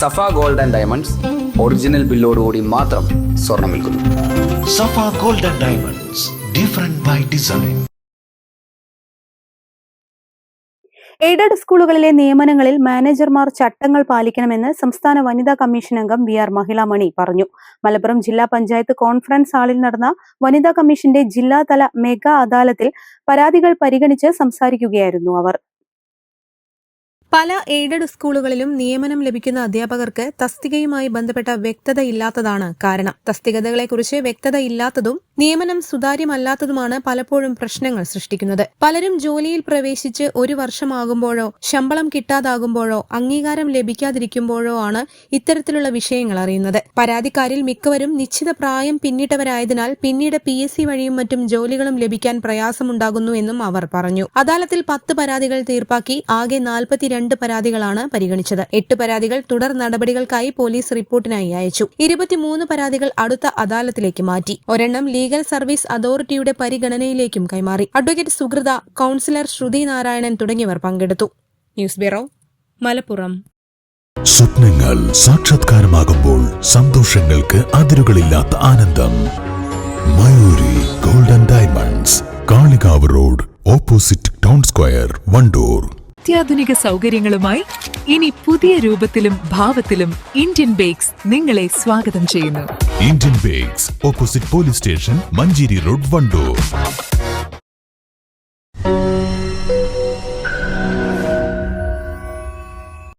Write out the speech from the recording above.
Safa gold and diamonds original ബില്ലോടുകൂടി മാത്രം സ്വർണം വിൽക്കുന്നു. Safa gold and diamonds different by design aided സ്കൂളുകളിലെ നിയമനങ്ങളിൽ മാനേജർമാർ ചട്ടങ്ങൾ പാലിക്കണമെന്ന് സംസ്ഥാന വനിതാ കമ്മീഷൻ അംഗം വി ആർ മഹിളാമണി പറഞ്ഞു. മലപ്പുറം ജില്ലാ പഞ്ചായത്ത് കോൺഫറൻസ് ഹാളിൽ നടന്ന വനിതാ കമ്മീഷന്റെ ജില്ലാതല മെഗാ അദാലത്തിൽ പരാതികൾ പരിഗണിച്ച് സംസാരിക്കുകയായിരുന്നു അവർ. പല എയ്ഡഡ് സ്കൂളുകളിലും നിയമനം ലഭിക്കുന്ന അധ്യാപകർക്ക് തസ്തികയുമായി ബന്ധപ്പെട്ട വ്യക്തതയില്ലാത്തതാണ് കാരണം. തസ്തികതകളെക്കുറിച്ച് വ്യക്തതയില്ലാത്തതും നിയമനം സുതാര്യമല്ലാത്തതുമാണ് പലപ്പോഴും പ്രശ്നങ്ങൾ സൃഷ്ടിക്കുന്നത്. പലരും ജോലിയിൽ പ്രവേശിച്ച് ഒരു വർഷമാകുമ്പോഴോ ശമ്പളം കിട്ടാതാകുമ്പോഴോ അംഗീകാരം ലഭിക്കാതിരിക്കുമ്പോഴോ ആണ് ഇത്തരത്തിലുള്ള വിഷയങ്ങൾ അറിയുന്നത്. പരാതിക്കാരിൽ മിക്കവരും നിശ്ചിത പ്രായം പിന്നിട്ടവരായതിനാൽ പിന്നീട് പി എസ് സി വഴിയും മറ്റും ജോലികളും ലഭിക്കാൻ പ്രയാസമുണ്ടാകുന്നു എന്നും അവർ പറഞ്ഞു. അദാലത്തിൽ പത്ത് പരാതികൾ തീർപ്പാക്കി ആകെ നാൽപ്പത്തിരണ്ട് പരാതികളാണ് പരിഗണിച്ചത്. എട്ട് പരാതികൾ തുടർ നടപടികൾക്കായി പോലീസ് റിപ്പോർട്ടിനായി അയച്ചു. ഇരുപത്തിമൂന്ന് പരാതികൾ അടുത്ത അദാലത്തിലേക്ക് മാറ്റി. ഒരെണ്ണം ലീഗൽ സർവീസ് അതോറിറ്റിയുടെ പരിഗണനയിലേക്കും കൈമാറി. അഡ്വക്കേറ്റ് സുഹൃത കൌൺസിലർ ശ്രുതി നാരായണൻ തുടങ്ങിയവർ പങ്കെടുത്തു. News bureau Malappuram. സ്വപ്നങ്ങൾ സാക്ഷാത്കാരമാകുമ്പോൾ സന്തോഷങ്ങൾക്ക് അതിരുകളില്ലാത്ത ആനന്ദം. Mayuri golden diamonds Kalikavu road opposite town square Wandoor. അത്യാധുനിക സൗകര്യങ്ങളുമായി ഇനി പുതിയ രൂപത്തിലും ഭാവത്തിലും ഇന്ത്യൻ ബേക്സ് നിങ്ങളെ സ്വാഗതം ചെയ്യുന്നു. Indian bakes opposite police station Manjeri road Wandoor